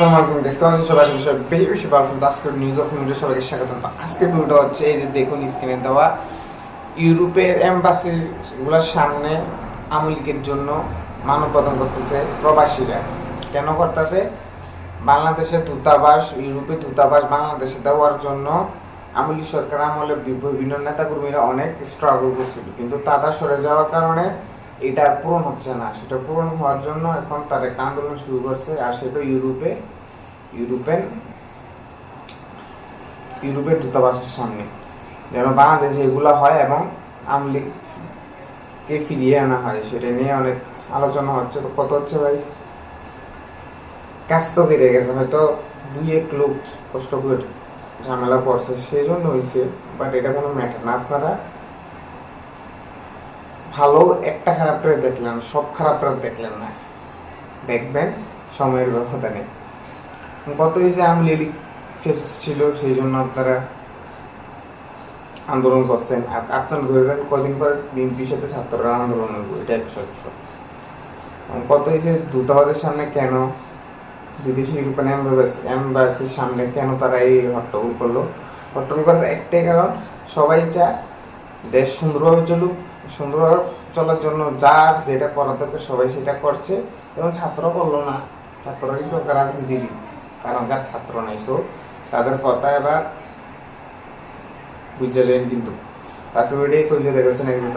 আসসালামু আলাইকুম আছেন সবাই? সবাই বেশি বেশি ভালো আজকের নিউজ অফ মিডিয়া সবাইকে স্বাগতম। তো আজকের ভিডিওটা হচ্ছে এই যে দেখুন স্ক্রিনে দেওয়া ইউরোপের এম্বাসি গুলোর সামনে আমলিকের জন্য মানব প্রদান করতেছে প্রবাসীরা। কেন করতেছে? বাংলাদেশের দূতাবাস, ইউরোপের দূতাবাস বাংলাদেশে দেওয়ার জন্য আমলি সরকার আমলে বিভিন্ন নেতাকর্মীরা অনেক স্ট্রাগল করছিল। কিন্তু তারা সরে যাওয়ার কারণে এটা পূরণ হচ্ছে না। সেটা পূরণ হওয়ার জন্য এখন তার একটা আন্দোলন শুরু করছে, আর সেটা ইউরোপে, ইউরোপেন, ইউরোপের দূতাবাসের সামনে। যেন বাংলাদেশে এগুলো হয় এবং আমলিগকে ফিরিয়ে আনা হয়, সেটা নিয়ে অনেক আলোচনা হচ্ছে। তো কত হচ্ছে ভাই, কাজ তো কেটে গেছে। হয়তো দুই এক লোক কষ্ট করে ঝামেলা পড়ছে সেই জন্য হয়েছে বাট এটা কোনো ম্যাটার না। আপনারা ভালো, একটা খারাপটা দেখলেন সব খারাপটা দেখলেন না। দেখবেন, সময়ের ব্যবধানে কত হয়েছে আমলি লীগ ফেসেস ছিল, সেই জন্য আপনারা আন্দোলন করছেন। আপনারা ধরবেন কদিন পর বিএনপির সাথে ছাত্ররা আন্দোলন এটা একশো একশো কত হয়েছে দূতাবাসের সামনে কেন, বিদেশি ইউরোপিয়ান এম্বাসির সামনে কেন তারা এই হট্টগোল করল? হট্টগোল করার একটাই কারণ, সবাই চায় দেশ সুন্দরভাবে চলুক সুন্দরভাবে চলার জন্য যার যেটা করার দরকার সবাই সেটা করছে এবং ছাত্র করল না ছাত্ররা কিন্তু রাজনীতিবিদ কারণ কার ছাত্র নাই সো তাদের কথা এবার বুঝলেন কিন্তু। তাছাড়া এটাই খুঁজে দেখাচ্ছেন এগুলো